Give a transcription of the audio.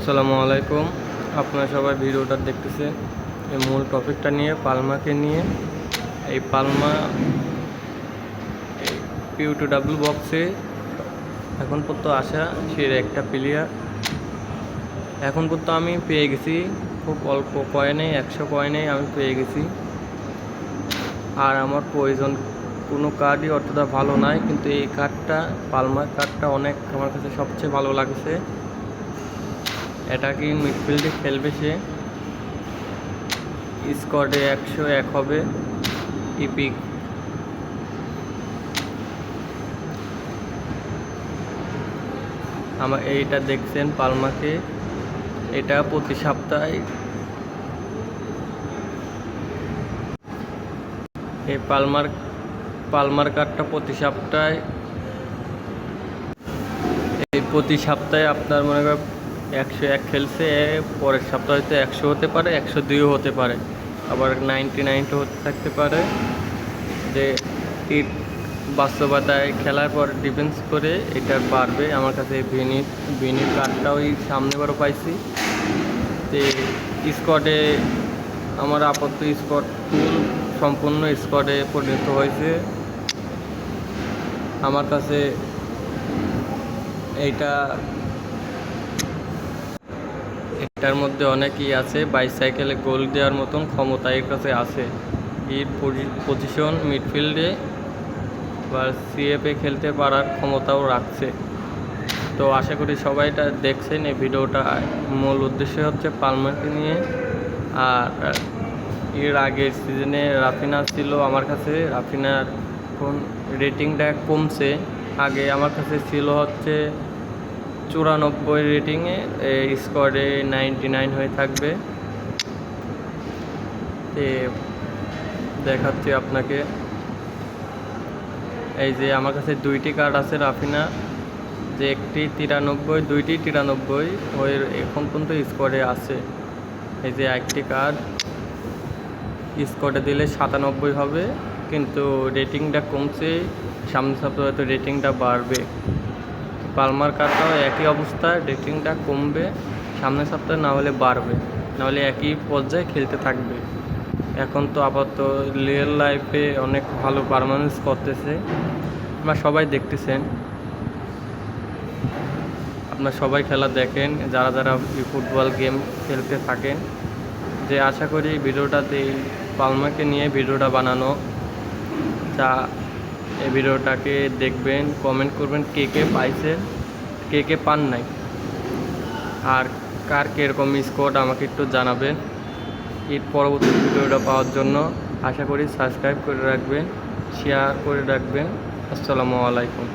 আসসালামু আলাইকুম। আপনারা সবাই ভিডিওটা দেখতেছে। এই মূল টপিকটা নিয়ে, পালমাকে নিয়ে। এই পালমা পিউ টু ডাব্লু বক্সে এখন পর্যন্ত আসা সে একটা প্লেয়ার এখন পর্যন্ত আমি পেয়ে গেছি, খুব অল্প কয়েনে একশো কয়েনে আমি পেয়ে গেছি। আর আমার প্রয়োজন, কোনো কার্ডই অতটা ভালো নয় কিন্তু এই কার্ডটা পালমার কার্ডটা অনেক আমার কাছে সবচেয়ে ভালো লাগছে। এটা কি মিডফিল্ডে খেলবে সে। স্কোয়াডে একশো এক হবে ইপিক আমার এইটা দেখছেন পালমাকে। এটা প্রতি সপ্তাহে। এই পালমার পালমার কার্ডটা প্রতি সপ্তাহে। এই প্রতি সপ্তাহে আপনার মনে করেন একশো এক খেলছে, পরের সপ্তাহে একশো হতে পারে, একশো দুইও হতে পারে। আবার নাইনটি নাইনটা হতে থাকতে পারে। যে ইট বাস্তবতায় খেলার পর ডিফেন্স করে এটা বাড়বে। আমার কাছে ভিনির ভিনির কার্ডটা ওই সামনেবারও পাইছি। যে স্কোয়াডে আমার আপাতত স্কোয়াড ফুল সম্পূর্ণ স্কোয়াডে পরিণত হয়েছে। আমার কাছে এইটা এটার মধ্যে অনেকই আছে বাইসাইকেলে গোল দেওয়ার মতন ক্ষমতা এর কাছে আছে। এর পজিশন মিডফিল্ডে বা সিএফে খেলতে পারার ক্ষমতাও রাখছে। তো আশা করি সবাই এটা দেখছেন, এই ভিডিওটা। মূল উদ্দেশ্য হচ্ছে পালমাকে নিয়ে। আর এর আগের সিজনে রাফিনা ছিল আমার কাছে। রাফিনার কোন রেটিংটা কমছে, আগে আমার কাছে ছিল হচ্ছে চুরানব্বই রেটিংয়ে স্কোয়াডে নাইনটি নাইন হয়ে থাকবে। তে দেখাচ্ছি আপনাকে। এই যে আমার কাছে দুইটি কার্ড আছে রাফিনা, যে একটি তিরানব্বই, দুইটি তিরানব্বই ওই এখন পর্যন্ত স্কোয়াডে আছে। এই যে একটি কার্ড স্কোয়াডে দিলে সাতানব্বই হবে, কিন্তু রেটিংটা কমছে, সামনে সপ্তাহে হয়তো রেটিংটা বাড়বে। পালমার কার্ডটাও একই অবস্থা রেটিংটা কমবে, সামনের সপ্তাহে না হলে বাড়বে নাহলে একই পর্যায়ে খেলতে থাকবে। এখন তো আপাতত রিয়েল লাইফে অনেক ভালো পারফরমেন্স করতেছে। আপনারা সবাই দেখতেছেন। আপনারা সবাই খেলা দেখেন, যারা যারা ফুটবল গেম খেলতে থাকেন। যে আশা করি ভিডিওটাতে পালমাকে নিয়ে ভিডিওটা বানানো। যা এই ভিডিওটাকে দেখবেন কমেন্ট করবেন কে কে পাইছে, কে কে পান নাই, আর কার কীরকম স্কোয়াড আমাকে একটু জানাবেন এর পরবর্তী ভিডিওটা পাওয়ার জন্য। আশা করি সাবস্ক্রাইব করে রাখবেন শেয়ার করে রাখবেন। আসসালামু আলাইকুম।